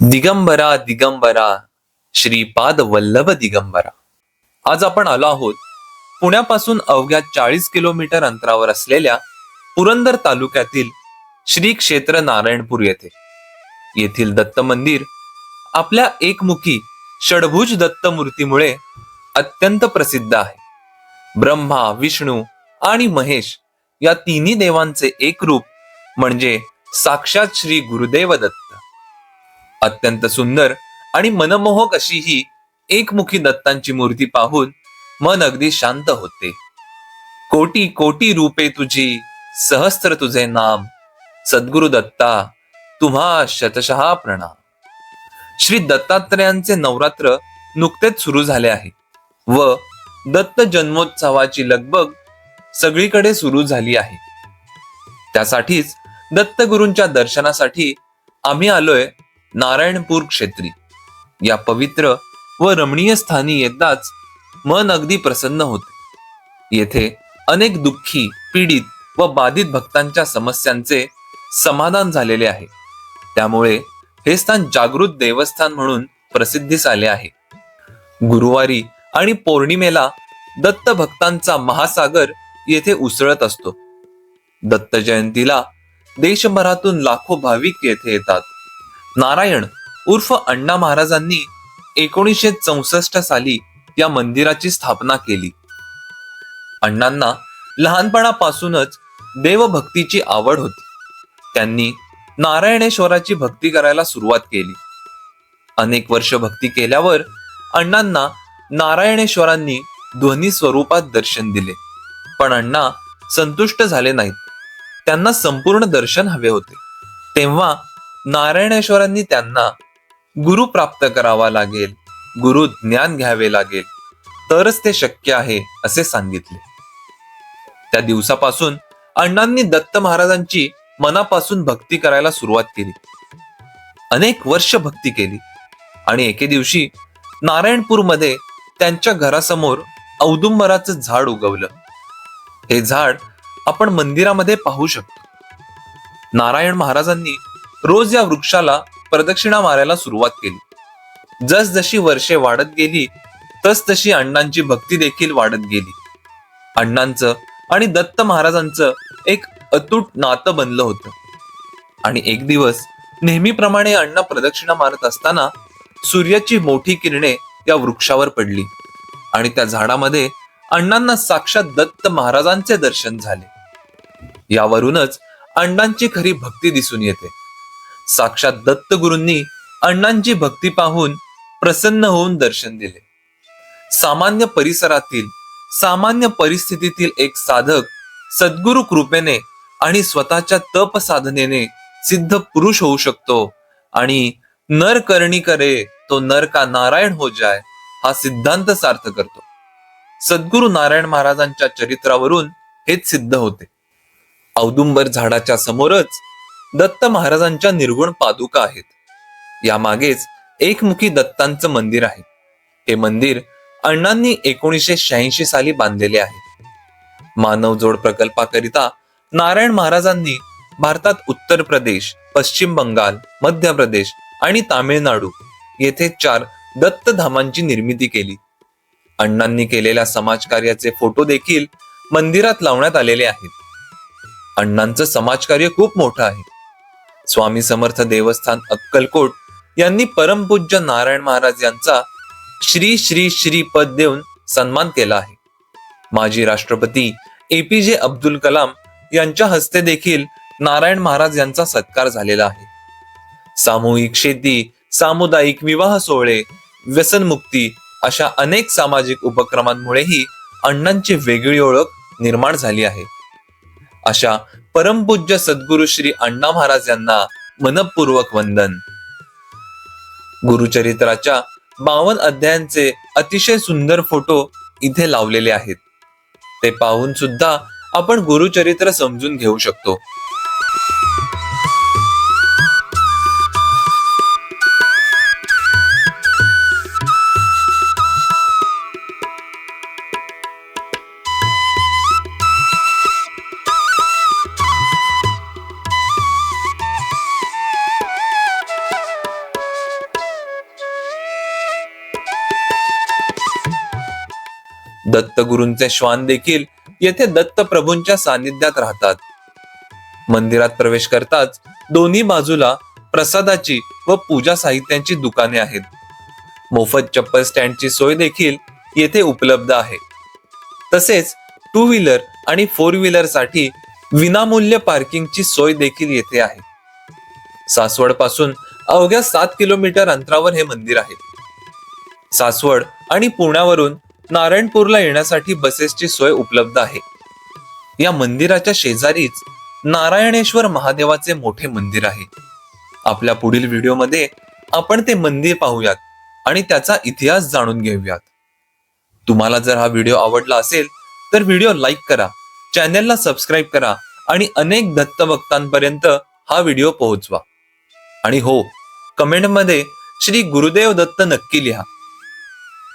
दिगंबरा दिगंबरा श्रीपाद वल्लभ दिगंबरा. आज आपण आलो आहोत पुण्यापासून अवघ्या चाळीस किलोमीटर अंतरावर असलेल्या पुरंदर तालुक्यातील श्री क्षेत्र नारायणपूर येथे. येथील दत्त मंदिर आपल्या एकमुखी षडभुज दत्त मूर्तीमुळे अत्यंत प्रसिद्ध आहे. ब्रह्मा विष्णू आणि महेश या तिन्ही देवांचे एक रूप म्हणजे साक्षात श्री गुरुदेव दत्त. अत्यंत सुंदर आणि मनमोहक अशी ही एकमुखी दत्तांची मूर्ती पाहून मन अगदी शांत होते. कोटी कोटी रूपे तुझी सहस्त्र तुझे नाम. सद्गुरु दत्ता तुम्हा शतशहा प्रणाम. श्री दत्तात्रयांचे नवरात्र नुकतेच सुरू झाले आहे व दत्त जन्मोत्सवाची लगबग सगळीकडे सुरू झाली आहे. त्यासाठीच दत्तगुरूंच्या दर्शनासाठी आम्ही आलोय नारायणपूर क्षेत्री. या पवित्र व रमणीय स्थानी येताच मन अगदी प्रसन्न होते. येथे अनेक दुःखी पीडित व बाधित भक्तांच्या समस्यांचे समाधान झालेले आहे. त्यामुळे हे स्थान जागृत देवस्थान म्हणून प्रसिद्धीस आले आहे. गुरुवारी आणि पौर्णिमेला दत्त भक्तांचा महासागर येथे उसळत असतो. दत्त जयंतीला देशभरातून लाखो भाविक येथे येतात. नारायण उर्फ अण्णा महाराजांनी एकोणीसशे चौसष्ट साली या मंदिराची स्थापना केली. अण्णांना लहानपणापासूनच देवभक्तीची आवड होती. त्यांनी नारायणेश्वराची भक्ती करायला सुरुवात केली. अनेक वर्ष भक्ती केल्यावर अण्णांना नारायणेश्वरांनी ध्वनी स्वरूपात दर्शन दिले. पण अण्णा संतुष्ट झाले नाहीत. त्यांना संपूर्ण दर्शन हवे होते. तेव्हा नारायणेश्वरांनी त्यांना गुरु प्राप्त करावा लागेल गुरु ज्ञान घ्यावे लागेल तरच ते शक्य आहे असे सांगितले. त्या दिवसापासून अण्णांनी दत्त महाराजांची मनापासून भक्ती करायला सुरुवात केली. अनेक वर्ष भक्ती केली आणि एके दिवशी नारायणपूरमध्ये त्यांच्या घरासमोर औदुंबराचं झाड उगवलं. हे झाड आपण मंदिरामध्ये पाहू शकतो. नारायण महाराजांनी रोज या वृक्षाला प्रदक्षिणा मारायला सुरुवात केली. जसजशी वर्षे वाढत गेली तस तशी अण्णांची भक्ती देखील वाढत गेली. अण्णांचं आणि दत्त महाराजांचं एक अतूट नातं बनलं होतं. आणि एक दिवस नेहमीप्रमाणे अण्णा प्रदक्षिणा मारत असताना सूर्याची मोठी किरणे त्या वृक्षावर पडली आणि त्या झाडामध्ये अण्णांना साक्षात दत्त महाराजांचे दर्शन झाले. यावरूनच अण्णांची खरी भक्ती दिसून येते. साक्षात दत्तगुरूंनी अण्णांची भक्ती पाहून प्रसन्न होऊन दर्शन दिले. सामान्य परिसरातील सामान्य परिस्थितीतील एक साधक सद्गुरु कृपेने आणि स्वतःच्या तप साधनेने सिद्ध पुरुष होऊ शकतो आणि नर करणी करे तो नर का नारायण हो जाय हा सिद्धांत सार्थ करतो. सद्गुरु नारायण महाराजांच्या चरित्रावरून हेच सिद्ध होते. औदुंबर झाडाच्या समोरच दत्त महाराजांच्या निर्गुण पादुका आहेत. यामागेच एकमुखी दत्तांचं मंदिर आहे. हे मंदिर अण्णांनी एकोणीसशे शहाऐंशी साली बांधलेले आहे. मानवजोड प्रकल्पाकरिता नारायण महाराजांनी भारतात उत्तर प्रदेश पश्चिम बंगाल मध्य प्रदेश आणि तामिळनाडू येथे चार दत्तधामांची निर्मिती केली. अण्णांनी केलेल्या समाजकार्याचे फोटो देखील मंदिरात लावण्यात आलेले आहेत. अण्णांचं समाजकार्य खूप मोठं आहे. स्वामी समर्थ देवस्थान अक्कलकोट यांनी परमपूज्य नारायण महाराज यांचा श्री श्री श्री पद देऊन सन्मान केला आहे. माजी राष्ट्रपती एपीजे अब्दुल कलाम यांच्या हस्ते देखील नारायण महाराज यांचा सत्कार झालेला आहे. सामूहिक शेती सामुदायिक विवाह सोहळे व्यसनमुक्ती अशा अनेक सामाजिक उपक्रमांमुळेही अण्णांची वेगळी ओळख निर्माण झाली आहे. अशा परमपूज्य सद्गुरु श्री अण्णा महाराज यांना मनपूर्वक वंदन. गुरुचरित्राच्या बावन अध्यायांचे अतिशय सुंदर फोटो इथे लावलेले आहेत. ते पाहून सुद्धा आपण गुरुचरित्र समजून घेऊ शकतो. दत्तगुरूंचे श्वान देखील येथे दत्त प्रभूंच्या सानिध्यात राहतात. मंदिरात प्रवेश करताच दोन्ही बाजूला प्रसादाची व पूजा साहित्यांची दुकाने आहेत. मोफत चप्पल स्टँडची सोय देखील येथे उपलब्ध आहे. तसेच टू व्हीलर आणि फोर व्हीलरसाठी विनामूल्य पार्किंगची सोय देखील येथे आहे. सासवडपासून अवघ्या सात किलोमीटर अंतरावर हे मंदिर आहे. सासवड आणि पुण्यावरून नारायणपूरला येण्यासाठी बसेसची सोय उपलब्ध आहे. या मंदिराच्या शेजारीच नारायणेश्वर महादेवाचे मोठे मंदिर आहे. आपल्या पुढील व्हिडिओमध्ये आपण ते मंदिर पाहूयात आणि त्याचा इतिहास जाणून घेऊयात. तुम्हाला जर हा व्हिडिओ आवडला असेल तर व्हिडिओ लाईक करा चॅनेलला सबस्क्राईब करा आणि अनेक दत्तभक्तांपर्यंत हा व्हिडिओ पोहोचवा. आणि हो कमेंटमध्ये श्री गुरुदेव दत्त नक्की लिहा.